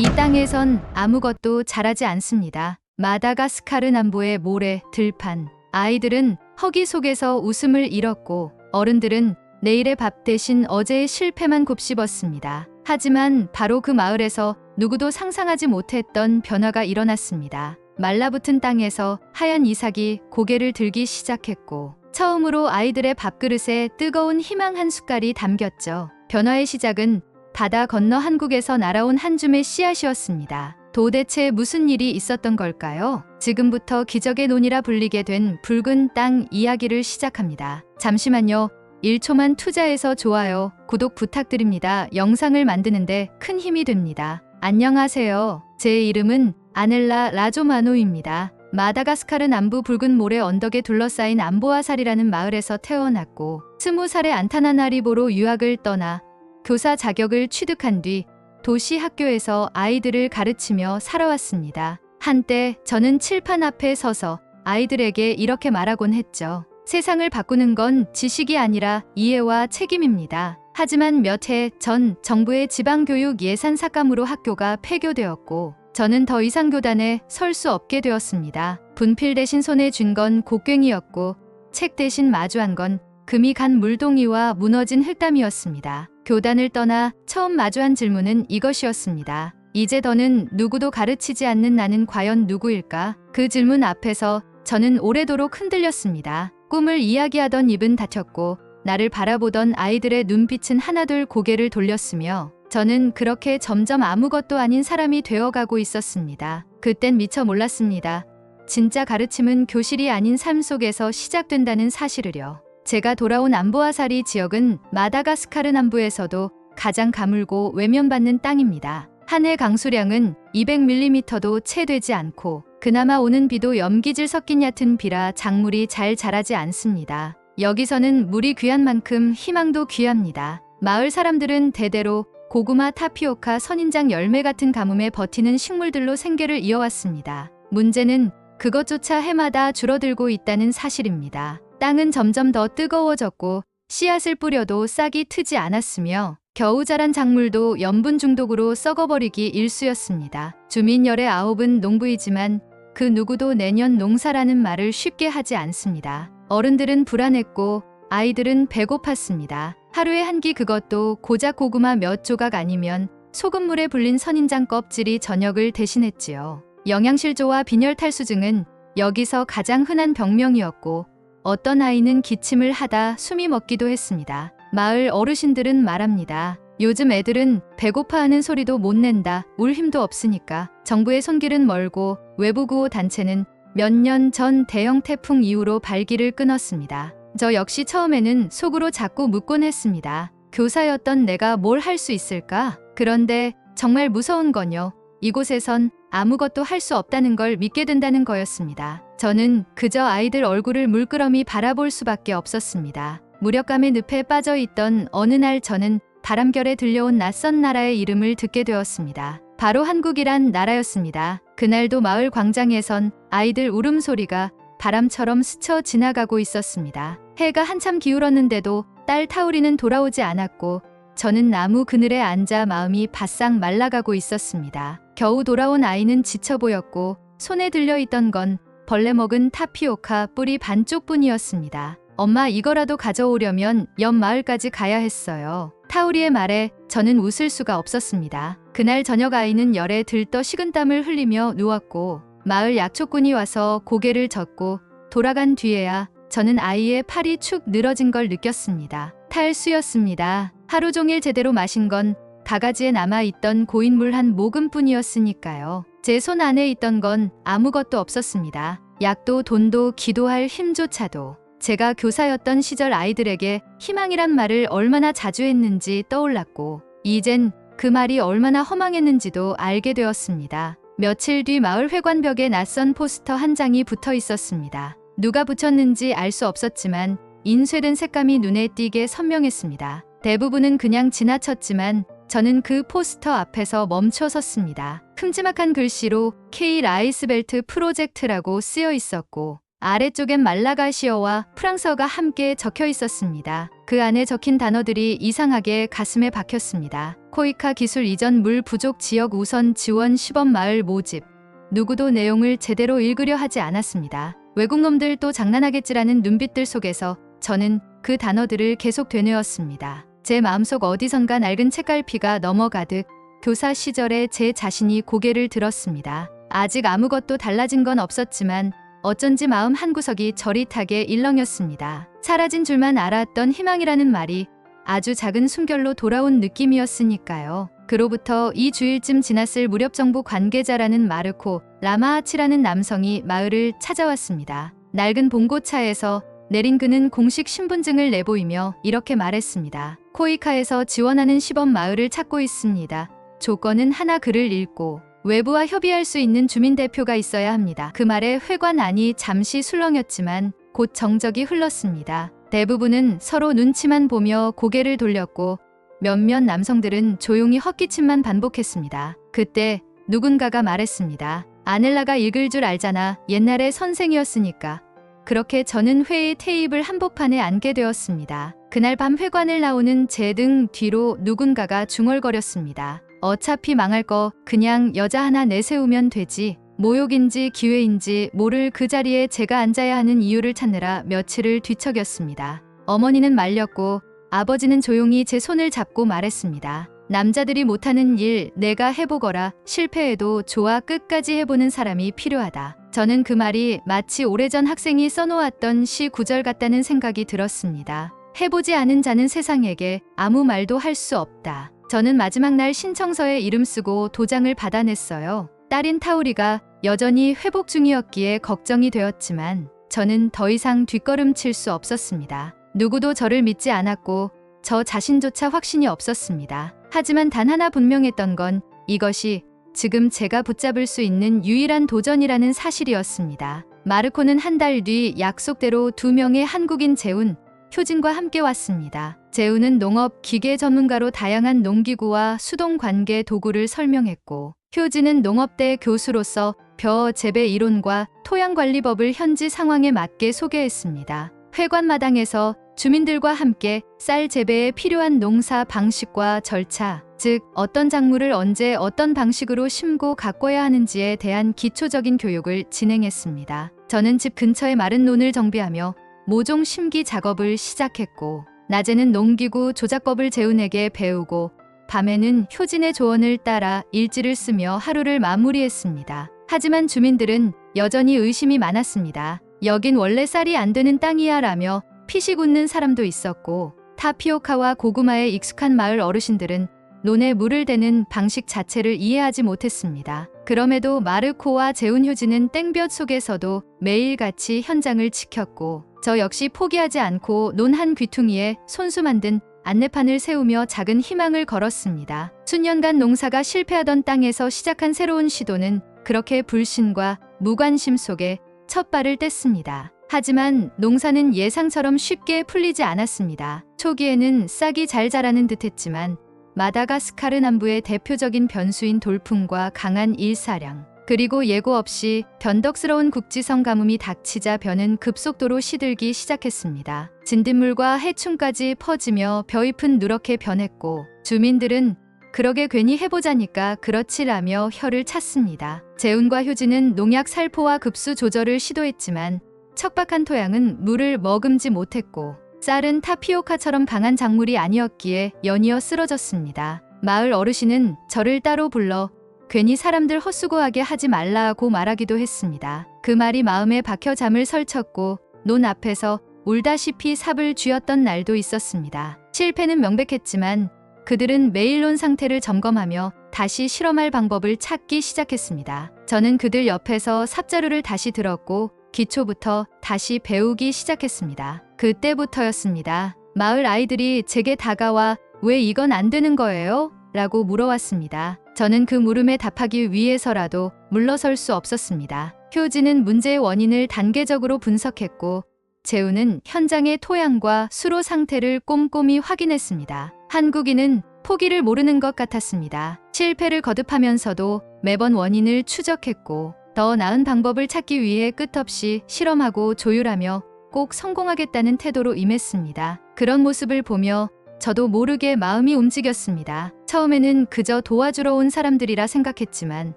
이 땅에선 아무것도 자라지 않습니다. 마다가스카르 남부의 모래, 들판. 아이들은 허기 속에서 웃음을 잃었고 어른들은 내일의 밥 대신 어제의 실패만 곱씹었습니다. 하지만 바로 그 마을에서 누구도 상상하지 못했던 변화가 일어났습니다. 말라붙은 땅에서 하얀 이삭이 고개를 들기 시작했고 처음으로 아이들의 밥그릇에 뜨거운 희망 한 숟갈이 담겼죠. 변화의 시작은 바다 건너 한국에서 날아온 한 줌의 씨앗이었습니다. 도대체 무슨 일이 있었던 걸까요? 지금부터 기적의 논이라 불리게 된 붉은 땅 이야기를 시작합니다. 잠시만요. 1초만 투자해서 좋아요, 구독 부탁드립니다. 영상을 만드는데 큰 힘이 됩니다. 안녕하세요. 제 이름은 아넬라 라조마노입니다. 마다가스카르 남부 붉은 모래 언덕에 둘러싸인 암보아살이라는 마을에서 태어났고 스무 살의 안타나나리보로 유학을 떠나 교사 자격을 취득한 뒤 도시 학교에서 아이들을 가르치며 살아왔습니다. 한때 저는 칠판 앞에 서서 아이들에게 이렇게 말하곤 했죠. 세상을 바꾸는 건 지식이 아니라 이해와 책임입니다. 하지만 몇 해 전 정부의 지방교육 예산 삭감으로 학교가 폐교되었고 저는 더 이상 교단에 설 수 없게 되었습니다. 분필 대신 손에 쥔 건 곡괭이였고 책 대신 마주한 건 금이 간 물동이와 무너진 흙담이었습니다. 교단을 떠나 처음 마주한 질문은 이것이었습니다. 이제 더는 누구도 가르치지 않는 나는 과연 누구일까? 그 질문 앞에서 저는 오래도록 흔들렸습니다. 꿈을 이야기하던 입은 닫혔고 나를 바라보던 아이들의 눈빛은 하나둘 고개를 돌렸으며 저는 그렇게 점점 아무것도 아닌 사람이 되어가고 있었습니다. 그땐 미처 몰랐습니다. 진짜 가르침은 교실이 아닌 삶 속에서 시작된다는 사실을요. 제가 돌아온 암보아사리 지역은 마다가스카르 남부에서도 가장 가물고 외면받는 땅입니다. 한 해 강수량은 200mm도 채 되지 않고 그나마 오는 비도 염기질 섞인 얕은 비라 작물이 잘 자라지 않습니다. 여기서는 물이 귀한 만큼 희망도 귀합니다. 마을 사람들은 대대로 고구마, 타피오카, 선인장 열매 같은 가뭄에 버티는 식물들로 생계를 이어왔습니다. 문제는 그것조차 해마다 줄어들고 있다는 사실입니다. 땅은 점점 더 뜨거워졌고 씨앗을 뿌려도 싹이 트지 않았으며 겨우 자란 작물도 염분 중독으로 썩어버리기 일쑤였습니다. 주민 열의 아홉은 농부이지만 그 누구도 내년 농사라는 말을 쉽게 하지 않습니다. 어른들은 불안했고 아이들은 배고팠습니다. 하루에 한 끼 그것도 고작 고구마 몇 조각 아니면 소금물에 불린 선인장 껍질이 저녁을 대신했지요. 영양실조와 빈혈 탈수증은 여기서 가장 흔한 병명이었고 어떤 아이는 기침을 하다 숨이 멎기도 했습니다. 마을 어르신들은 말합니다. 요즘 애들은 배고파하는 소리도 못 낸다. 울 힘도 없으니까. 정부의 손길은 멀고 외부 구호 단체는 몇 년 전 대형 태풍 이후로 발기를 끊었습니다. 저 역시 처음에는 속으로 자꾸 묻곤 했습니다. 교사였던 내가 뭘 할 수 있을까? 그런데 정말 무서운 건요. 이곳에선 아무것도 할 수 없다는 걸 믿게 된다는 거였습니다. 저는 그저 아이들 얼굴을 물끄러미 바라볼 수밖에 없었습니다. 무력감의 늪에 빠져 있던 어느 날 저는 바람결에 들려온 낯선 나라의 이름을 듣게 되었습니다. 바로 한국이란 나라였습니다. 그날도 마을 광장에선 아이들 울음소리가 바람처럼 스쳐 지나가고 있었습니다. 해가 한참 기울었는데도 딸 타우리는 돌아오지 않았고 저는 나무 그늘에 앉아 마음이 바싹 말라가고 있었습니다. 겨우 돌아온 아이는 지쳐 보였고 손에 들려 있던 건 벌레 먹은 타피오카 뿌리 반쪽뿐이었습니다. 엄마 이거라도 가져오려면 옆 마을까지 가야 했어요. 타우리의 말에 저는 웃을 수가 없었습니다. 그날 저녁 아이는 열에 들떠 식은땀을 흘리며 누웠고 마을 약초꾼이 와서 고개를 젓고 돌아간 뒤에야 저는 아이의 팔이 축 늘어진 걸 느꼈습니다. 탈수였습니다. 하루 종일 제대로 마신 건 가가지에 남아있던 고인물 한 모금뿐이었으니까요. 제 손 안에 있던 건 아무것도 없었습니다. 약도 돈도 기도할 힘조차도. 제가 교사였던 시절 아이들에게 희망이란 말을 얼마나 자주 했는지 떠올랐고, 이젠 그 말이 얼마나 허망했는지도 알게 되었습니다. 며칠 뒤 마을 회관벽에 낯선 포스터 한 장이 붙어 있었습니다. 누가 붙였는지 알 수 없었지만 인쇄된 색감이 눈에 띄게 선명했습니다. 대부분은 그냥 지나쳤지만 저는 그 포스터 앞에서 멈춰 섰습니다. 큼지막한 글씨로 K 라이스벨트 프로젝트라고 쓰여 있었고 아래쪽엔 말라가시어와 프랑스어가 함께 적혀 있었습니다. 그 안에 적힌 단어들이 이상하게 가슴에 박혔습니다. 코이카 기술 이전 물 부족 지역 우선 지원 시범 마을 모집. 누구도 내용을 제대로 읽으려 하지 않았습니다. 외국놈들 또 장난하겠지라는 눈빛들 속에서 저는 그 단어들을 계속 되뇌었습니다. 제 마음속 어디선가 낡은 책갈피가 넘어가듯 교사 시절에 제 자신이 고개를 들었습니다. 아직 아무것도 달라진 건 없었지만 어쩐지 마음 한구석이 저릿하게 일렁였습니다. 사라진 줄만 알았던 희망이라는 말이 아주 작은 숨결로 돌아온 느낌이었으니까요. 그로부터 2주일쯤 지났을 무렵정부 관계자라는 마르코 라마하치라는 남성이 마을을 찾아왔습니다. 낡은 봉고차에서 내린 그는 공식 신분증을 내보이며 이렇게 말했습니다. 코이카에서 지원하는 시범 마을을 찾고 있습니다. 조건은 하나 글을 읽고 외부와 협의할 수 있는 주민대표가 있어야 합니다. 그 말에 회관 안이 잠시 술렁였지만 곧 정적이 흘렀습니다. 대부분은 서로 눈치만 보며 고개를 돌렸고 몇몇 남성들은 조용히 헛기침만 반복했습니다. 그때 누군가가 말했습니다. 아넬라가 읽을 줄 알잖아. 옛날에 선생이었으니까. 그렇게 저는 회의 테이블 한복판에 앉게 되었습니다. 그날 밤 회관을 나오는 제 등 뒤로 누군가가 중얼거렸습니다. 어차피 망할 거 그냥 여자 하나 내세우면 되지. 모욕인지 기회인지 모를 그 자리에 제가 앉아야 하는 이유를 찾느라 며칠을 뒤척였습니다. 어머니는 말렸고 아버지는 조용히 제 손을 잡고 말했습니다. 남자들이 못하는 일 내가 해보거라 실패해도 좋아 끝까지 해보는 사람이 필요하다. 저는 그 말이 마치 오래전 학생이 써놓았던 시 구절 같다는 생각이 들었습니다. 해보지 않은 자는 세상에게 아무 말도 할 수 없다. 저는 마지막 날 신청서에 이름 쓰고 도장을 받아냈어요. 딸인 타우리가 여전히 회복 중이었기에 걱정이 되었지만 저는 더 이상 뒷걸음칠 수 없었습니다. 누구도 저를 믿지 않았고 저 자신조차 확신이 없었습니다. 하지만 단 하나 분명했던 건 이것이 지금 제가 붙잡을 수 있는 유일한 도전이라는 사실이었습니다. 마르코는 한 달 뒤 약속대로 두 명의 한국인 재훈, 효진과 함께 왔습니다. 재훈은 농업 기계 전문가로 다양한 농기구와 수동 관계 도구를 설명했고, 효진은 농업대 교수로서 벼 재배 이론과 토양 관리법을 현지 상황에 맞게 소개했습니다. 회관마당에서 주민들과 함께 쌀 재배에 필요한 농사 방식과 절차, 즉 어떤 작물을 언제 어떤 방식으로 심고 가꿔야 하는지에 대한 기초적인 교육을 진행했습니다. 저는 집 근처의 마른 논을 정비하며 모종 심기 작업을 시작했고 낮에는 농기구 조작법을 재훈에게 배우고 밤에는 효진의 조언을 따라 일지를 쓰며 하루를 마무리했습니다. 하지만 주민들은 여전히 의심이 많았습니다. 여긴 원래 쌀이 안 되는 땅이야 라며 피식 웃는 사람도 있었고 타피오카와 고구마에 익숙한 마을 어르신들은 논에 물을 대는 방식 자체를 이해하지 못했습니다. 그럼에도 마르코와 재훈 효진은 땡볕 속에서도 매일같이 현장을 지켰고 저 역시 포기하지 않고 논 한 귀퉁이에 손수 만든 안내판을 세우며 작은 희망을 걸었습니다. 수년간 농사가 실패하던 땅에서 시작한 새로운 시도는 그렇게 불신과 무관심 속에 첫 발을 뗐습니다. 하지만 농사는 예상처럼 쉽게 풀리지 않았습니다. 초기에는 싹이 잘 자라는 듯했지만 마다가스카르 남부의 대표적인 변수인 돌풍과 강한 일사량, 그리고 예고 없이 변덕스러운 국지성 가뭄이 닥치자 벼는 급속도로 시들기 시작했습니다. 진딧물과 해충까지 퍼지며 벼잎은 누렇게 변했고 주민들은 그러게 괜히 해보자니까 그렇지라며 혀를 찼습니다. 재훈과 효진은 농약 살포와 급수 조절을 시도했지만 척박한 토양은 물을 머금지 못했고 쌀은 타피오카처럼 강한 작물이 아니었기에 연이어 쓰러졌습니다. 마을 어르신은 저를 따로 불러 괜히 사람들 헛수고하게 하지 말라고 말하기도 했습니다. 그 말이 마음에 박혀 잠을 설쳤고 논 앞에서 울다시피 삽을 쥐었던 날도 있었습니다. 실패는 명백했지만 그들은 매일 논 상태를 점검하며 다시 실험할 방법을 찾기 시작했습니다. 저는 그들 옆에서 삽자루를 다시 들었고 기초부터 다시 배우기 시작했습니다. 그때부터였습니다. 마을 아이들이 제게 다가와 왜 이건 안 되는 거예요? 라고 물어왔습니다. 저는 그 물음에 답하기 위해서라도 물러설 수 없었습니다. 효진은 문제의 원인을 단계적으로 분석했고 재우는 현장의 토양과 수로 상태를 꼼꼼히 확인했습니다. 한국인은 포기를 모르는 것 같았습니다. 실패를 거듭하면서도 매번 원인을 추적했고 더 나은 방법을 찾기 위해 끝없이 실험하고 조율하며 꼭 성공하겠다는 태도로 임했습니다. 그런 모습을 보며 저도 모르게 마음이 움직였습니다. 처음에는 그저 도와주러 온 사람들이라 생각했지만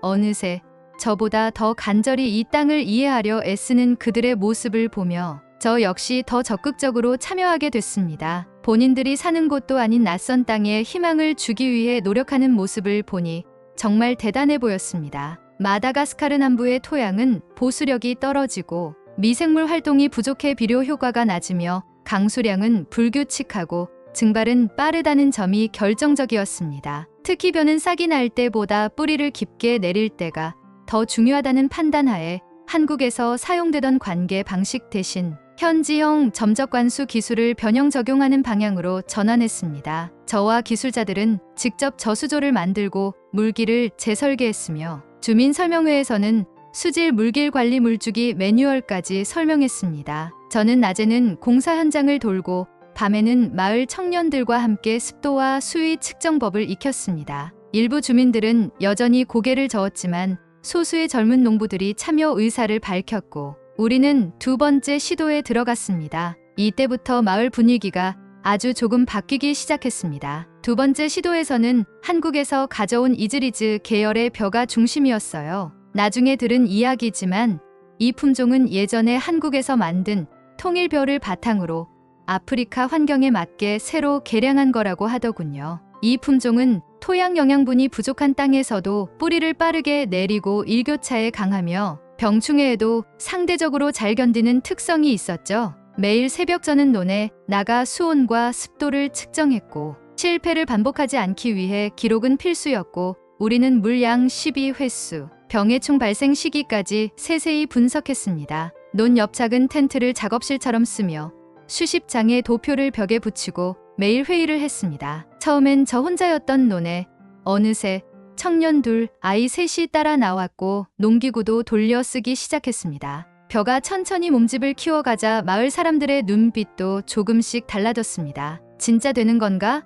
어느새 저보다 더 간절히 이 땅을 이해하려 애쓰는 그들의 모습을 보며 저 역시 더 적극적으로 참여하게 됐습니다. 본인들이 사는 곳도 아닌 낯선 땅에 희망을 주기 위해 노력하는 모습을 보니 정말 대단해 보였습니다. 마다가스카르 남부의 토양은 보수력이 떨어지고 미생물 활동이 부족해 비료 효과가 낮으며 강수량은 불규칙하고 증발은 빠르다는 점이 결정적이었습니다. 특히 벼는 싹이 날 때보다 뿌리를 깊게 내릴 때가 더 중요하다는 판단하에 한국에서 사용되던 관계 방식 대신 현지형 점적 관수 기술을 변형 적용하는 방향으로 전환했습니다. 저와 기술자들은 직접 저수조를 만들고 물기를 재설계했으며 주민 설명회에서는 수질 물길 관리 물주기 매뉴얼까지 설명했습니다. 저는 낮에는 공사 현장을 돌고 밤에는 마을 청년들과 함께 습도와 수위 측정법을 익혔습니다. 일부 주민들은 여전히 고개를 저었지만 소수의 젊은 농부들이 참여 의사를 밝혔고 우리는 두 번째 시도에 들어갔습니다. 이때부터 마을 분위기가 아주 조금 바뀌기 시작했습니다. 두 번째 시도에서는 한국에서 가져온 이즈리즈 계열의 벼가 중심이었어요. 나중에 들은 이야기지만 이 품종은 예전에 한국에서 만든 통일벼를 바탕으로 아프리카 환경에 맞게 새로 개량한 거라고 하더군요. 이 품종은 토양 영양분이 부족한 땅에서도 뿌리를 빠르게 내리고 일교차에 강하며 병충해에도 상대적으로 잘 견디는 특성이 있었죠. 매일 새벽 저는 논에 나가 수온과 습도를 측정했고 실패를 반복하지 않기 위해 기록은 필수였고 우리는 물양 12횟수, 병의 총 발생 시기까지 세세히 분석했습니다. 논 옆 작은 텐트를 작업실처럼 쓰며 수십 장의 도표를 벽에 붙이고 매일 회의를 했습니다. 처음엔 저 혼자였던 논에 어느새 청년 둘, 아이 셋이 따라 나왔고 농기구도 돌려 쓰기 시작했습니다. 벼가 천천히 몸집을 키워가자 마을 사람들의 눈빛도 조금씩 달라졌습니다. 진짜 되는 건가?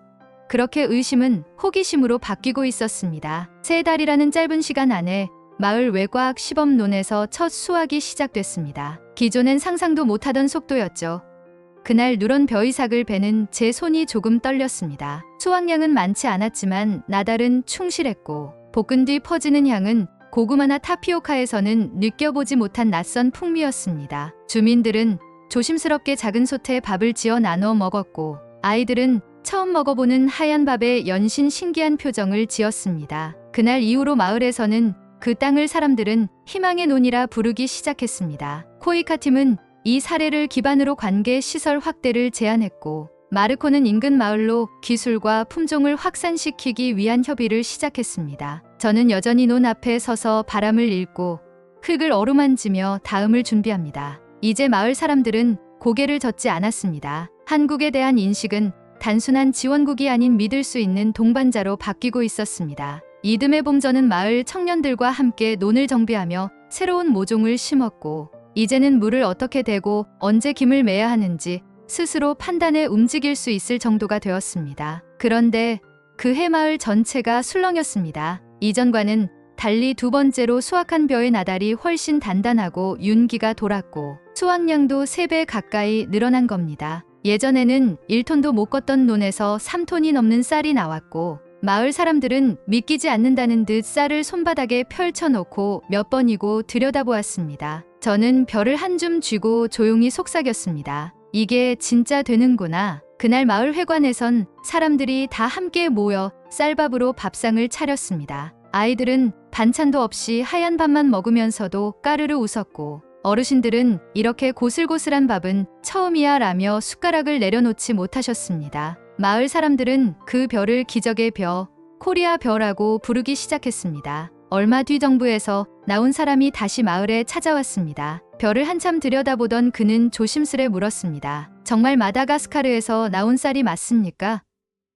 그렇게 의심은 호기심으로 바뀌고 있었습니다. 세 달이라는 짧은 시간 안에 마을 외과학 시범론에서 첫 수확이 시작됐습니다. 기존엔 상상도 못하던 속도였죠. 그날 누런 벼이삭을 베는 제 손이 조금 떨렸습니다. 수확량은 많지 않았지만 나달은 충실했고 볶은 뒤 퍼지는 향은 고구마나 타피오카에서는 느껴보지 못한 낯선 풍미였습니다. 주민들은 조심스럽게 작은 솥에 밥을 지어 나눠 먹었고 아이들은 처음 먹어보는 하얀 밥에 연신 신기한 표정을 지었습니다. 그날 이후로 마을에서는 그 땅을 사람들은 희망의 논이라 부르기 시작했습니다. 코이카 팀은 이 사례를 기반으로 관계 시설 확대를 제안했고 마르코는 인근 마을로 기술과 품종을 확산시키기 위한 협의를 시작했습니다. 저는 여전히 논 앞에 서서 바람을 읽고 흙을 어루만지며 다음을 준비합니다. 이제 마을 사람들은 고개를 젓지 않았습니다. 한국에 대한 인식은 단순한 지원국이 아닌 믿을 수 있는 동반자로 바뀌고 있었습니다. 이듬해 봄 저는 마을 청년들과 함께 논을 정비하며 새로운 모종을 심었고 이제는 물을 어떻게 대고 언제 김을 매야 하는지 스스로 판단해 움직일 수 있을 정도가 되었습니다. 그런데 그 해 마을 전체가 술렁였습니다. 이전과는 달리 두 번째로 수확한 벼의 나달이 훨씬 단단하고 윤기가 돌았고 수확량도 3배 가까이 늘어난 겁니다. 예전에는 1톤도 못 걷던 논에서 3톤이 넘는 쌀이 나왔고 마을 사람들은 믿기지 않는다는 듯 쌀을 손바닥에 펼쳐놓고 몇 번이고 들여다보았습니다. 저는 별을 한 줌 쥐고 조용히 속삭였습니다. 이게 진짜 되는구나. 그날 마을 회관에선 사람들이 다 함께 모여 쌀밥으로 밥상을 차렸습니다. 아이들은 반찬도 없이 하얀 밥만 먹으면서도 까르르 웃었고 어르신들은 이렇게 고슬고슬한 밥은 처음이야 라며 숟가락을 내려놓지 못하셨습니다. 마을 사람들은 그 별을 기적의 벼, 코리아 벼라고 부르기 시작했습니다. 얼마 뒤 정부에서 나온 사람이 다시 마을에 찾아왔습니다. 별을 한참 들여다보던 그는 조심스레 물었습니다. 정말 마다가스카르에서 나온 쌀이 맞습니까?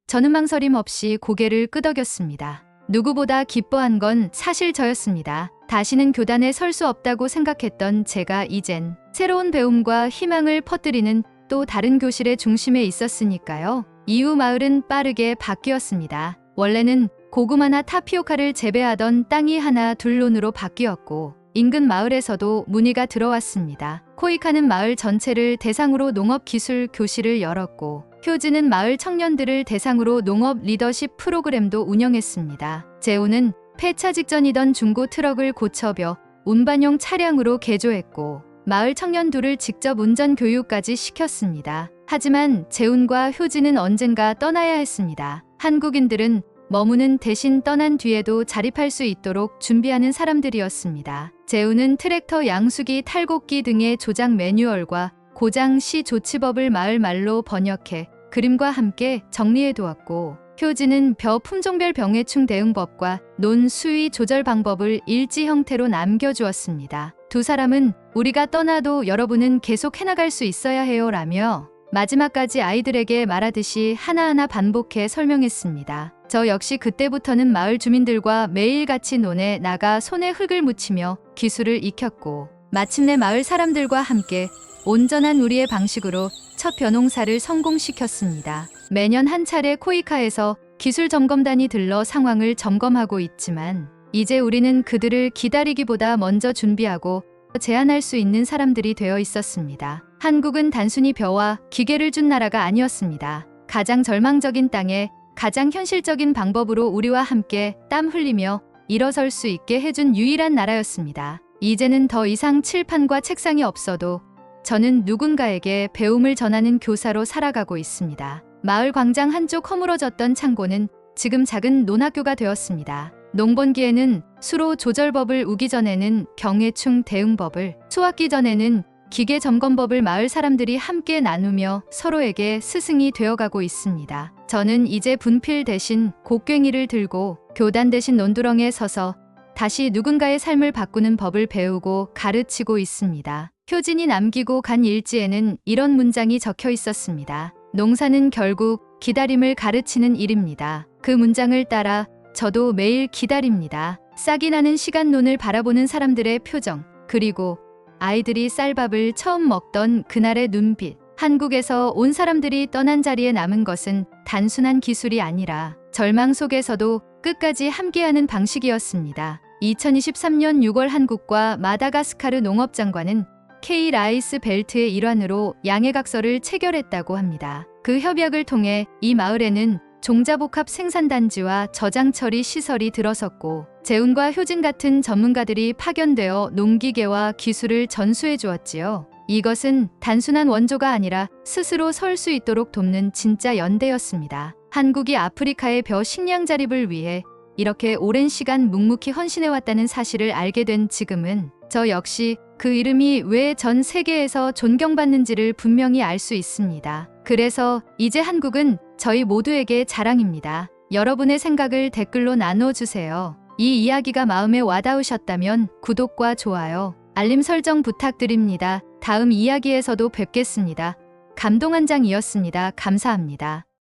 저는 망설임 없이 고개를 끄덕였습니다. 누구보다 기뻐한 건 사실 저였습니다. 다시는 교단에 설 수 없다고 생각했던 제가 이젠 새로운 배움과 희망을 퍼뜨리는 또 다른 교실의 중심에 있었으니까요. 이후 마을은 빠르게 바뀌었습니다. 원래는 고구마나 타피오카를 재배하던 땅이 하나 둘론으로 바뀌었고 인근 마을에서도 문의가 들어왔습니다. 코이카는 마을 전체를 대상으로 농업기술 교실을 열었고 효진은 마을 청년들을 대상으로 농업 리더십 프로그램도 운영했습니다. 재우는 폐차 직전이던 중고 트럭을 고쳐벼 운반용 차량으로 개조했고 마을 청년들을 직접 운전 교육까지 시켰습니다. 하지만 재훈과 효진은 언젠가 떠나야 했습니다. 한국인들은 머무는 대신 떠난 뒤에도 자립할 수 있도록 준비하는 사람들이었습니다. 재훈은 트랙터 양수기 탈곡기 등의 조작 매뉴얼과 고장 시 조치법을 마을 말로 번역해 그림과 함께 정리해 두었고 효진은 벼 품종별 병해충 대응법과 논 수위 조절 방법을 일지 형태로 남겨주었습니다. 두 사람은 우리가 떠나도 여러분은 계속 해나갈 수 있어야 해요 라며 마지막까지 아이들에게 말하듯이 하나하나 반복해 설명했습니다. 저 역시 그때부터는 마을 주민들과 매일같이 논에 나가 손에 흙을 묻히며 기술을 익혔고 마침내 마을 사람들과 함께 온전한 우리의 방식으로 첫 벼농사를 성공시켰습니다. 매년 한 차례 코이카에서 기술 점검단이 들러 상황을 점검하고 있지만 이제 우리는 그들을 기다리기보다 먼저 준비하고 제안할 수 있는 사람들이 되어 있었습니다. 한국은 단순히 벼와 기계를 준 나라가 아니었습니다. 가장 절망적인 땅에 가장 현실적인 방법으로 우리와 함께 땀 흘리며 일어설 수 있게 해준 유일한 나라였습니다. 이제는 더 이상 칠판과 책상이 없어도 저는 누군가에게 배움을 전하는 교사로 살아가고 있습니다. 마을 광장 한쪽 허물어졌던 창고는 지금 작은 논학교가 되었습니다. 농번기에는 수로 조절법을 우기 전에는 경해충 대응법을, 수확기 전에는 기계 점검법을 마을 사람들이 함께 나누며 서로에게 스승이 되어가고 있습니다. 저는 이제 분필 대신 곡괭이를 들고 교단 대신 논두렁에 서서 다시 누군가의 삶을 바꾸는 법을 배우고 가르치고 있습니다. 효진이 남기고 간 일지에는 이런 문장이 적혀 있었습니다. 농사는 결국 기다림을 가르치는 일입니다. 그 문장을 따라 저도 매일 기다립니다. 싹이 나는 시간론을 바라보는 사람들의 표정, 그리고 아이들이 쌀밥을 처음 먹던 그날의 눈빛. 한국에서 온 사람들이 떠난 자리에 남은 것은 단순한 기술이 아니라 절망 속에서도 끝까지 함께하는 방식이었습니다. 2023년 6월 한국과 마다가스카르 농업장관은 K 라이스 벨트의 일환으로 양해각서를 체결했다고 합니다. 그 협약을 통해 이 마을에는 종자복합 생산단지와 저장 처리 시설이 들어섰고 재훈과 효진 같은 전문가들이 파견되어 농기계와 기술을 전수해 주었지요. 이것은 단순한 원조가 아니라 스스로 설 수 있도록 돕는 진짜 연대였습니다. 한국이 아프리카의 벼 식량 자립을 위해 이렇게 오랜 시간 묵묵히 헌신해 왔다는 사실을 알게 된 지금은 저 역시 그 이름이 왜 전 세계에서 존경받는지를 분명히 알 수 있습니다. 그래서 이제 한국은 저희 모두에게 자랑입니다. 여러분의 생각을 댓글로 나눠주세요. 이 이야기가 마음에 와닿으셨다면 구독과 좋아요, 알림 설정 부탁드립니다. 다음 이야기에서도 뵙겠습니다. 감동 한 장이었습니다. 감사합니다.